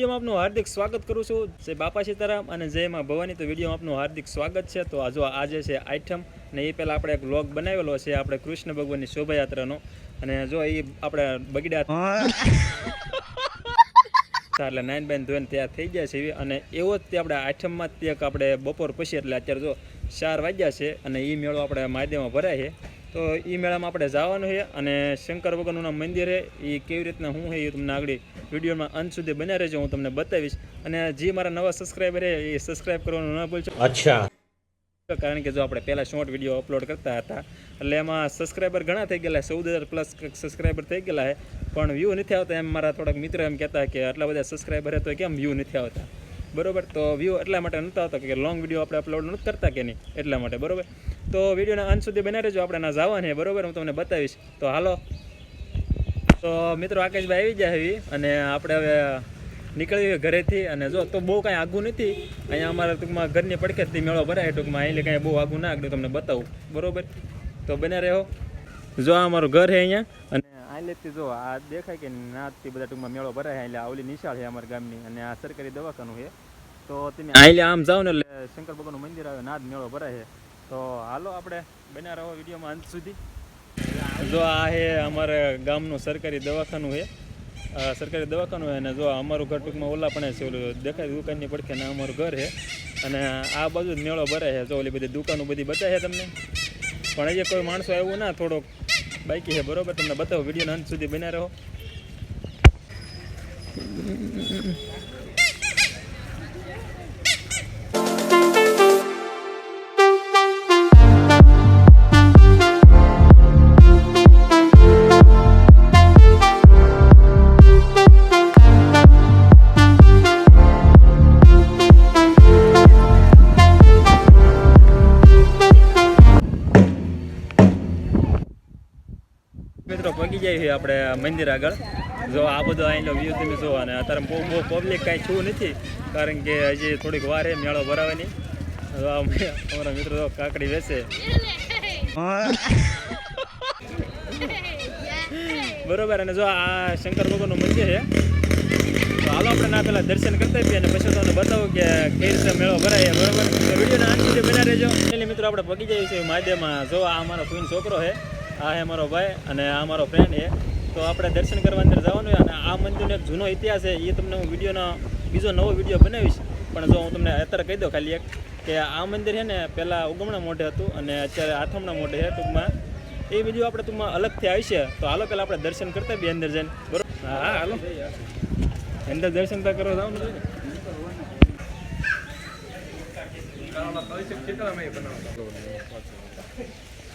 વિડીયોમાં આપનું હાર્દિક સ્વાગત કરું છું. જય બાપા સીતારામ અને જય માં ભવાની. તો વિડીયોમાં આપનું હાર્દિક સ્વાગત છે. તો આ જો આજે છે આઈટમ ને એ પહેલાં આપણે એક વ્લોગ બનાવેલો છે આપણે કૃષ્ણ ભગવાનની શોભાયાત્રાનો. અને જો એ આપણે બગીડા એટલે નાઇન બાઈન ધોઈને તૈયાર થઈ ગયા છે એવી. અને એવો જ તે આપણે આઠમમાં જ તે આપણે બપોર પછી એટલે અત્યારે જો ચાર વાગ્યા છે અને એ મેળો આપણે માધ્યમમાં ભરાય છે. તો એ મેળામાં આપણે જવાનું છે અને શંકર ભગવાનનું મંદિર એ કેવી રીતના હું છે એ તમને આગળ વિડીયોમાં અંત સુધી બન્યા રહેજો હું તમને બતાવીશ. અને જે મારા નવા સબસ્ક્રાઈબર છે એ સબસ્ક્રાઈબ કરવાનું ન ભૂલશો. અચ્છા. કારણ કે જો આપણે પહેલાં શોર્ટ વીડિયો અપલોડ કરતા હતા એટલે એમાં સબસ્ક્રાઈબર ઘણા થઈ ગયેલા ચૌદ હજાર પ્લસ સબસ્ક્રાઈબર થઈ ગયેલા છે. પણ વ્યૂ નથી આવતા એમ મારા થોડાક મિત્રો એમ કહેતા કે આટલા બધા સબસ્ક્રાઈબર તો કેમ વ્યૂ નથી આવતા? બરોબર? તો વ્યૂ એટલા માટે નહોતા હતા કે લોંગ વીડિયો આપણે અપલોડ નથી કરતા કે નહીં? એટલા માટે બરોબર? તો વિડીયોના અંત સુધી બના રહેજો આપણે ના જવાનું છે બરોબર? હું તમને બતાવીશ. તો હાલો. તો મિત્રો આકાશભાઈ આવી જાય આવી અને આપણે હવે નીકળી ઘરેથી અને જો તો બહુ કાંઈ આગું નથી. અહીંયા અમારા ટૂંકમાં ઘરની પડખેથી મેળો ભરાય ટૂંકમાં અહીં કાંઈ બહુ આગું ના આગળ તમને બતાવું. બરોબર? તો બને રહ્યો જો આ અમારું ઘર છે અહીંયા અને આઈલેથી જો આ દેખાય કે નાથી બધા ટૂંકમાં મેળો ભરાય એટલે આવલી નિશાળ છે અમારા ગામની અને આ સરકારી દવાખાનું છે. તો તમે અહીં આમ જાઓ ને એટલે શંકર ભગવાનનું મંદિર આવે નાદ મેળો ભરાય છે. તો હાલો આપણે બન્યા રહો વિડીયોમાં અંત સુધી. જો આ છે અમારે ગામનું સરકારી દવાખાનું છે સરકારી દવાખાનું અને જો અમારું ઘર ટૂંકમાં ઓલા પણ છે, ઓલું દેખાય દુકાનની પડખે ને અમારું ઘર છે અને આ બાજુ જ મેળો ભરાય છે, જો ઓલી બધી દુકાનો બધી બતાવે તમને. પણ હજી કોઈ માણસો આવ્યું ના, થોડોક બાકી છે, બરોબર? તમને બતાવો, વિડીયોના અંત સુધી બન્યા રહો. મિત્રો જાય છે આપણે મંદિર આગળ. જો આ બધો અહીંનો વ્યૂ તમે જુઓ અને અત્યારે બહુ બહુ પબ્લિક કાંઈ છું નથી, કારણ કે હજી થોડીક વાર છે મેળો ભરાવાની. અમારા મિત્રો કાકડી વેચે. બરોબર, અને જો આ શંકર ભગવાનનું મંદિર છે. તો હાલો આપણે ના પેલા દર્શન કરતા જઈએ અને પછી તમને બતાવું કે કઈ રીતે મેળો ભરાય. બરોબર? વિડીયોના અંત સુધી બના રહેજો. એટલે મિત્રો, આપણે પગી જઈએ છીએ મહાદેવમાં. જો આ અમારો ફૂન છોકરો છે આ હે મારો ભાઈ અને આ મારો ફ્રેન્ડ એ તો આપણે દર્શન કરવા અંદર જવાનું છે અને આ મંદિરનો એક જૂનો ઇતિહાસ છે એ તમને હું વિડીયોનો બીજો નવો વીડિયો બનાવીશ. પણ જો હું તમને અત્યારે કહી દઉં ખાલી એક, કે આ મંદિર છે ને પહેલાં ઉગમણા મોઢે હતું અને અત્યારે આથમણા મોઢે છે ટૂંકમાં. એ વીડિયો આપણે ટૂંકમાં અલગથી આવશે તો હાલો પહેલાં આપણે દર્શન કરતા બી અંદર જઈને. બરોબર હા હાલો. અંદર દર્શન તો કરવા જાવ ને.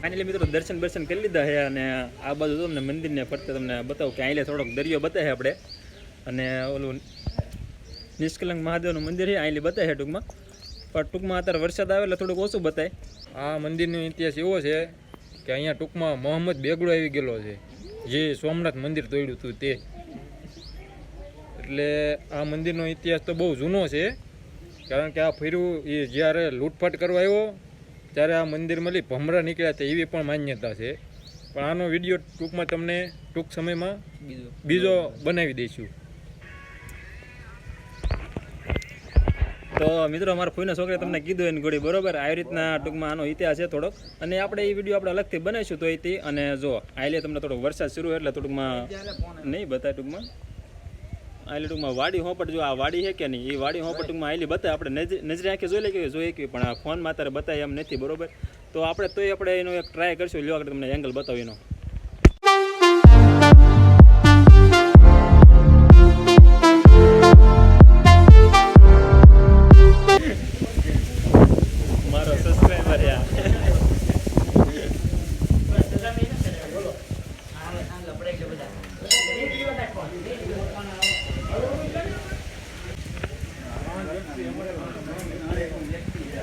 ફાઇનલી મિત્રો દર્શન દર્શન કરી લીધા છે અને આ બાજુ તમને મંદિરને ફરતે તમને બતાવું કે અહીંયા થોડોક દરિયો બતાવે આપણે. અને ઓલું નિષ્કલંક મહાદેવનું મંદિર છે અહીં બતાવે ટૂંકમાં. પણ ટૂંકમાં અત્યારે વરસાદ આવે એટલે થોડુંક ઓછું બતાય. આ મંદિરનો ઇતિહાસ એવો છે કે અહીંયા ટૂંકમાં મોહમ્મદ બેગડો આવી ગયેલો છે. જે સોમનાથ મંદિર તોડ્યું હતું તે. એટલે આ મંદિરનો ઇતિહાસ તો બહુ જૂનો છે. કારણ કે આ ફર્યું એ જ્યારે લૂંટફાટ કરવા આવ્યો ત્યારે આ મંદિરમાંથી ભમરા નીકળ્યા હતા એવી પણ માન્યતા છે. પણ આનો વીડિયો ટૂંકમાં તમને ટૂંક સમયમાં બીજો. બનાવી દઈશું. તો મિત્રો અમારા ફોઈના છોકરે તમને કીધું એની ગોળી બરોબર? આવી રીતના ટૂંકમાં આનો ઇતિહાસ છે થોડોક. અને આપણે એ વીડિયો આપણે અલગથી બનાવીશું તો એથી અને જો આઈલે તમને થોડોક વરસાદ શરૂ એટલે થોડુંકમાં નહીં બતાય ટૂંકમાં. આઈલે ટૂંકમાં વાડી હોપટ જો આ વાડી છે કે નહીં? એ વાડી હોપટ ટૂંકમાં આઈલી બતાવે આપણે નજર આંખે જોઈ લઈ કે જોઈએ કે પણ આ ફોનમાં અત્યારે બતાવે એમ નથી, બરોબર? તો આપણે તોય આપણે એનો એક ટ્રાય કરશું. લ્યો આગળ તમને એંગલ બતાવીનો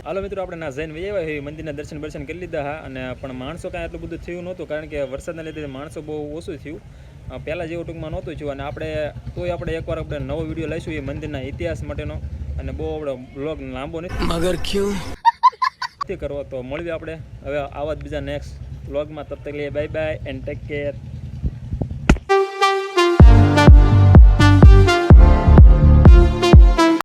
હાલો મિત્રો આપણે ના જૈન વૈયા હોય મંદિરના દર્શન દર્શન કરી લીધા હા અને પણ માણસો કાંઈ આટલું બધું થયું નહોતું કારણ કે વરસાદના લીધે માણસો બહુ ઓછું થયું. પહેલાં જેવું ટૂંકમાં નહોતું થયું અને આપણે તોય આપણે એકવાર આપણે નવો વીડિયો લઈશું એ મંદિરના ઇતિહાસ માટેનો અને બહુ આપણે બ્લોગ લાંબો નથી. મગર નથી કરવો તો મળવી આપણે. હવે આવા જ બીજા નેક્સ્ટ બ્લોગમાં તબ તક લઈએ. Bye bye and take care